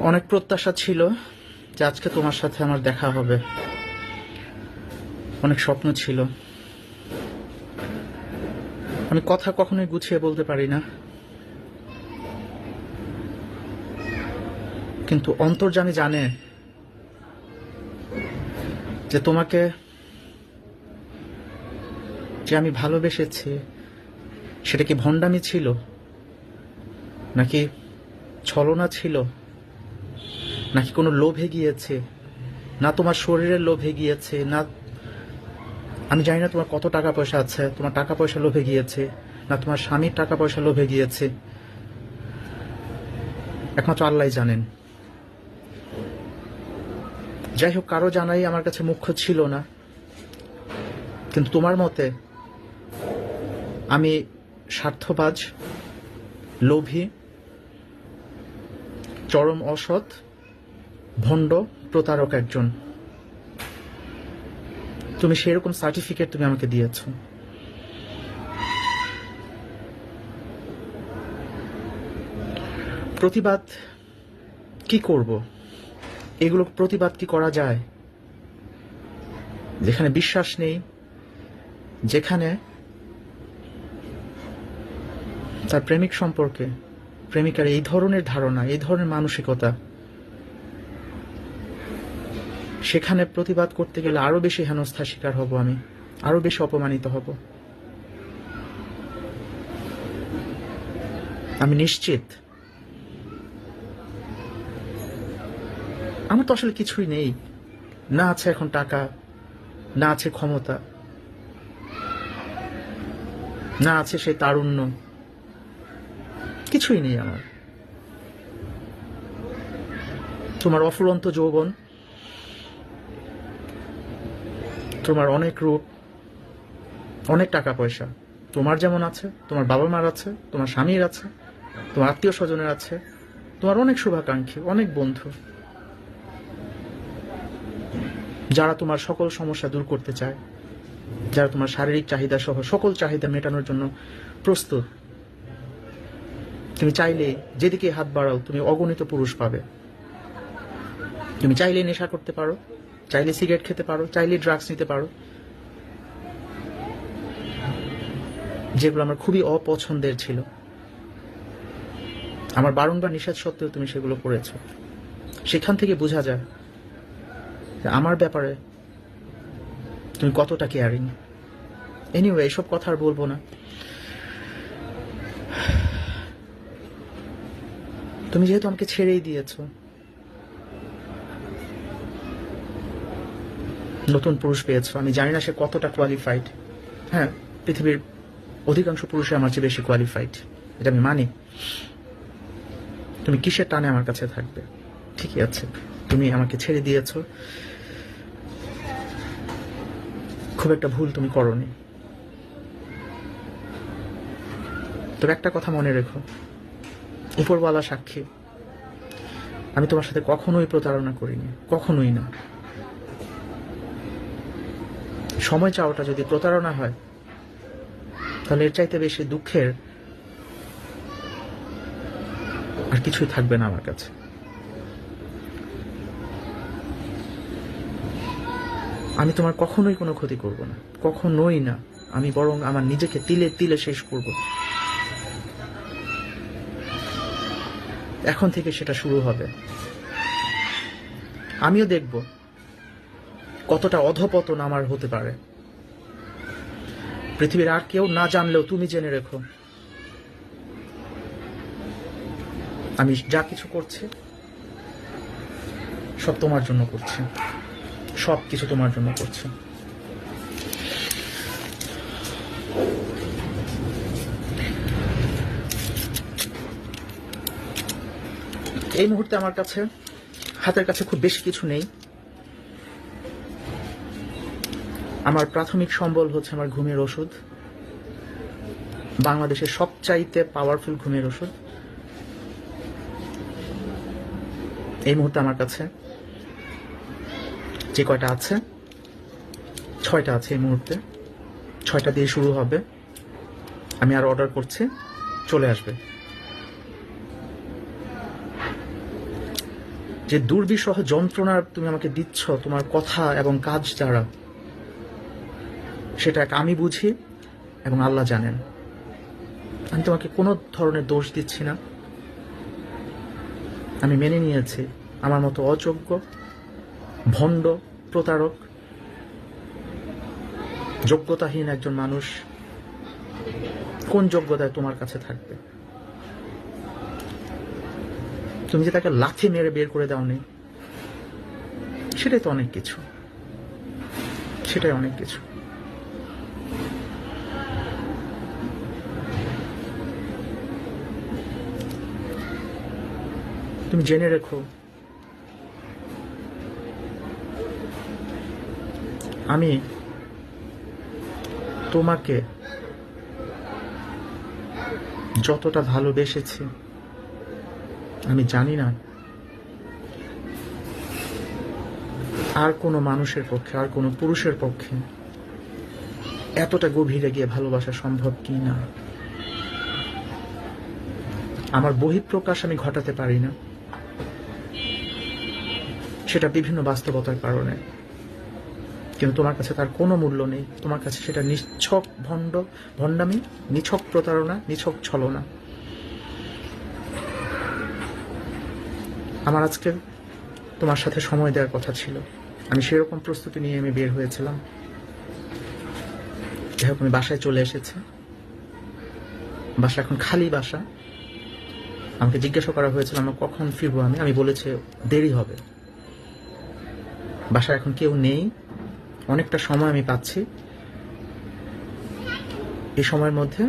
অনেক প্রত্যাশা ছিল যে আজকে তোমার সাথে আমার দেখা হবে। অনেক স্বপ্ন ছিল। আমি কথা কখনোই গুছিয়ে বলতে পারি না। কিন্তু অন্তর্জামী জানে যে তোমাকে যে আমি ভালোবেসেছি, সেটা কি ভণ্ডামি ছিল? নাকি ছলনা ছিল? নাকি কোনো লোভে গিয়েছে? না তোমার শরীরের লোভে গিয়েছে, না আমি জানি না তোমার কত টাকা পয়সা আছে, তোমার টাকা পয়সা লোভে গিয়েছে, না তোমার স্বামীর টাকা পয়সা লোভে গিয়েছে। একমাত্র আল্লাহ জানেন। যাই হোক, কারও জানাই আমার কাছে মুখ্য ছিল না। কিন্তু তোমার মতে আমি স্বার্থবাজ, লোভী, চরম অসৎ ভণ্ড প্রতারক একজন। তুমি সেরকম সার্টিফিকেট তুমি আমাকে দিয়েছ। প্রতিবাদ কি করব? এগুলো প্রতিবাদ কি করা যায়? যেখানে বিশ্বাস নেই, যেখানে তার প্রেমিক সম্পর্কে, প্রেমিকার এই ধরনের ধারণা, এই ধরনের মানসিকতা সেখানে প্রতিবাদ করতে গেলে আরও বেশি হেনস্থার শিকার হব আমি, আরও বেশি অপমানিত হব। আমি নিশ্চিত। আমার তো আসলে কিছুই নেই। না আছে এখন টাকা, না আছে ক্ষমতা, না আছে সেই তারুণ্য। কিছুই নেই আমার। তোমার অফুরন্ত যৌবন তোমার অনেক রূপ, অনেক টাকা পয়সা। তোমার যেমন আছে, তোমার বাবা মার আছে, তোমার স্বামীর আছে, তোমার আত্মীয় স্বজনের আছে, তোমার অনেক শুভাকাঙ্ক্ষী, অনেক বন্ধু। যারা তোমার সকল সমস্যা দূর করতে চায়, যারা তোমার শারীরিক চাহিদা সহ সকল চাহিদা মেটানোর জন্য প্রস্তুত। তুমি চাইলে যেদিকে হাত বাড়াও, তুমি অগণিত পুরুষ পাবে। তুমি চাইলে নেশা করতে পারো চাইলে সিগারেট খেতে পারো, চাইলে ড্রাগস নিতে পারো। যেগুলো আমার খুবই অপছন্দের ছিল। আমার বারংবার নিষেধ সত্ত্বেও তুমি সেগুলো করেছ। সেখান থেকে বোঝা যায় আমার ব্যাপারে তুমি কতটা কেয়ারিং এনিওয়ে এসব কথা আর বলব না। তুমি যেহেতু আমাকে ছেড়েই দিয়েছ নতুন পুরুষ পেয়েছ। আমি জানি না সে কতটা কোয়ালিফাইড হ্যাঁ পৃথিবীর অধিকাংশ পুরুষে আমার চেয়ে বেশি কোয়ালিফাইড এটা আমি মানি। তুমি কিসের টানে আমার কাছে থাকবে? ঠিকই আছে। তুমি আমাকে ছেড়ে দিয়েছ। খুব একটা ভুল তুমি করনি। তবে একটা কথা মনে রেখো। উপরওয়ালা সাক্ষী। আমি তোমার সাথে কখনোই প্রতারণা করিনি। কখনোই না। সময় চাওয়াটা যদি প্রতারণা হয়, তাহলে এর চাইতে বেশি দুঃখের আর কিছুই থাকবে না আমার কাছে। আমি তোমার কখনোই কোনো ক্ষতি করব না, কখনোই না। আমি বরং আমার নিজেকে তিলে তিলে শেষ করব। এখন থেকে সেটা শুরু হবে। আমিও দেখব কতটা অধপতন আমার হতে পারে? পৃথিবীর আর কেউ না জানলেও তুমি জেনে রেখো। আমি যা কিছু করছি, সব তোমার জন্য করছি। সব কিছু তোমার জন্য করছি। এই মুহূর্তে আমার কাছে, হাতের কাছে খুব বেশি কিছু নেই। আমার প্রাথমিক সম্বল হচ্ছে আমার ঘুমের ওষুধ। বাংলাদেশের সবচাইতে পাওয়ারফুল ঘুমের ওষুধ। এই মুহূর্তে আমার কাছে যে কয়টা আছে, ছয়টা আছে এই মুহূর্তে। ছয়টা দিয়ে শুরু হবে। আমি আর অর্ডার করছি, চলে আসবে। যে দুর্বিষহ যন্ত্রণার তুমি আমাকে দিচ্ছ, তোমার কথা এবং কাজ দ্বারা সেটা এক আমি বুঝি এবং আল্লাহ জানেন। আমি তোমাকে কোনো ধরনের দোষ দিচ্ছি না। আমি মেনে নিয়েছি, আমার মতো অযোগ্য, ভণ্ড, প্রতারক, যোগ্যতাহীন একজন মানুষ কোন যোগ্যতায় তোমার কাছে থাকবে? তুমি যে তাকে লাথি মেরে বের করে দাওনি, সেটাই তো অনেক কিছু। সেটাই অনেক কিছু। তুমি জেনে রেখো। আমি তোমাকে যতটা ভালোবেসেছি, আমি জানি না আর কোনো মানুষের পক্ষে, আর কোনো পুরুষের পক্ষে এতটা গভীরে গিয়ে ভালোবাসা সম্ভব কি না? আমার বহিঃপ্রকাশ আমি ঘটাতে পারি না। সেটা বিভিন্ন বাস্তবতার কারণে। কিন্তু তোমার কাছে তার কোনো মূল্য নেই। তোমার কাছে সেটা নিছক ভণ্ড, ভণ্ডামি, নিছক প্রতারণা, নিছক ছলনা। আমার আজকে তোমার সাথে সময় দেওয়ার কথা ছিল। আমি সেরকম প্রস্তুতি নিয়ে আমি বের হয়েছিলাম। যাই হোক, আমি বাসায় চলে এসেছি। বাসা এখন খালি বাসা। আমাকে জিজ্ঞাসা করা হয়েছিল, আমার কখন ফিরবো? আমি আমি বলেছি, দেরি হবে। বাসায় এখন কেউ নেই। অনেকটা সময় আমি পাচ্ছি। এই সময়ের মধ্যে